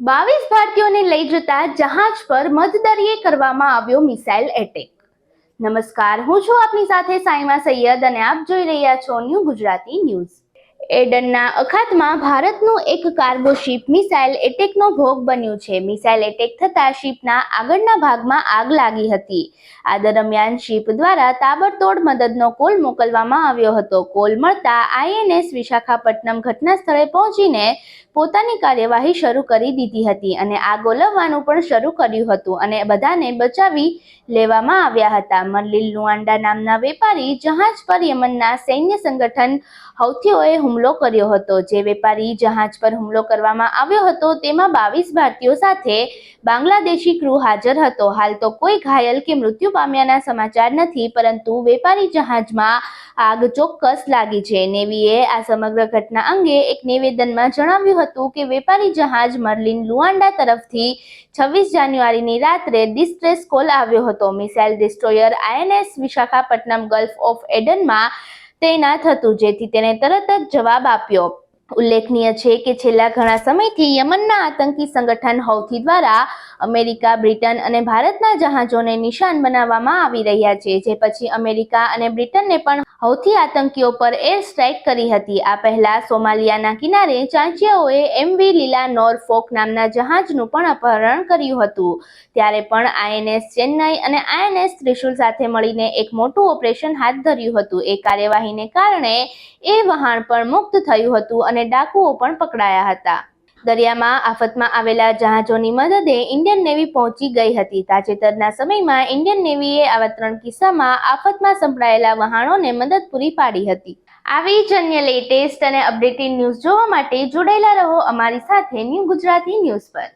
બાવીસ ભારતીયોને લઈ જતા જહાજ પર મધદરિયે કરવામાં આવ્યો મિસાઇલ એટેક. નમસ્કાર, હું છું આપની સાથે સાઈમા સૈયદ અને આપ જોઈ રહ્યા છો ન્યૂ ગુજરાતી ન્યૂઝ. એડનના અખાતમાં ભારતનું એક કાર્ગો શિપ મિસાઇલ એટેકનો ભોગ બન્યું છે. મિસાઇલ એટેક થતાં શિપના આગળના ભાગમાં આગ લાગી હતી. આ દરમિયાન શિપ દ્વારા તાબડતોડ મદદનો કોલ મોકલવામાં આવ્યો હતો. કોલ મળતા આઈએનએસ વિશાખાપટ્ટનમ ઘટના સ્થળે પહોંચીને પોતાની કાર્યવાહી શરૂ કરી દીધી હતી અને આગ ઓલવવાનું પણ શરૂ કર્યું હતું અને બધાને બચાવી લેવામાં આવ્યા હતા. મરલિલ લુઆન્ડા નામના વેપારી જહાજ પર યમનના સૈન્ય સંગઠન હૌથીઓએ હુમલો કર્યો હતો. જે વેપારી જહાજ પર હુમલો કરવામાં આવ્યો હતો, તેમાં બાવીસ ભારતીયો સાથે બાંગ્લાદેશી ક્રૂ હાજર હતો. હાલ તો કોઈ ઘાયલ કે મૃત્યુ પામ્યાના સમાચાર નથી, પરંતુ વેપારી જહાજમાં આગ ચોક્કસ લાગી છે. નેવીએ આ સમગ્ર ઘટના અંગે એક નિવેદનમાં જણાવ્યું હતું કે, વેપારી જહાજ મર્લિન લુઆન્ડા તરફથી છવ્વીસ જાન્યુઆરીની રાત્રે ડિસ્ટ્રેસ કોલ આવ્યો હતો. Missile destroyer INS Visakhapatnam gulf of એડનમાં તૈનાત થતું, જેથી તેને તરત જ જવાબ આપ્યો. ઉલ્લેખનીય છે કે છેલ્લા ઘણા સમયથી યમનના આતંકી સંગઠન હૌથી દ્વારા અમેરિકા, બ્રિટન અને ભારતના જહાજોને નિશાન બનાવવામાં આવી રહ્યા છે, જે પછી અમેરિકા અને બ્રિટનને પણ હૌથી આતંકીઓ પર એર સ્ટ્રાઇક કરી હતી. આ પહેલા સોમાલિયાના કિનારે ચાંચિયાઓએ એમવી લીલા નોરફોક નામના જહાજનું પણ અપહરણ કર્યું હતું. ત્યારે પણ આઈએનએસ ચેન્નાઈ અને આઈએનએસ ત્રિશુલ સાથે મળીને એક મોટું ઓપરેશન હાથ ધર્યું હતું. એ કાર્યવાહીને કારણે એ વહાણ પણ મુક્ત થયું હતું અને ડાકુઓ પણ પકડાયા હતા. દરિયામાં આફતમાં આવેલા જહાજોની મદદે ઇન્ડિયન નેવી પહોંચી ગઈ હતી. તાજેતરના સમયમાં ઇન્ડિયન નેવીએ આવા ત્રણ કિસ્સામાં આફતમાં સંભળાયેલા વહાણોને મદદ પૂરી પાડી હતી. આવી જ અન્ય લેટેસ્ટ અને અપડેટેડ ન્યૂઝ જોવા માટે જોડાયેલા રહો અમારી સાથે ન્યૂ ગુજરાતી ન્યૂઝ પર.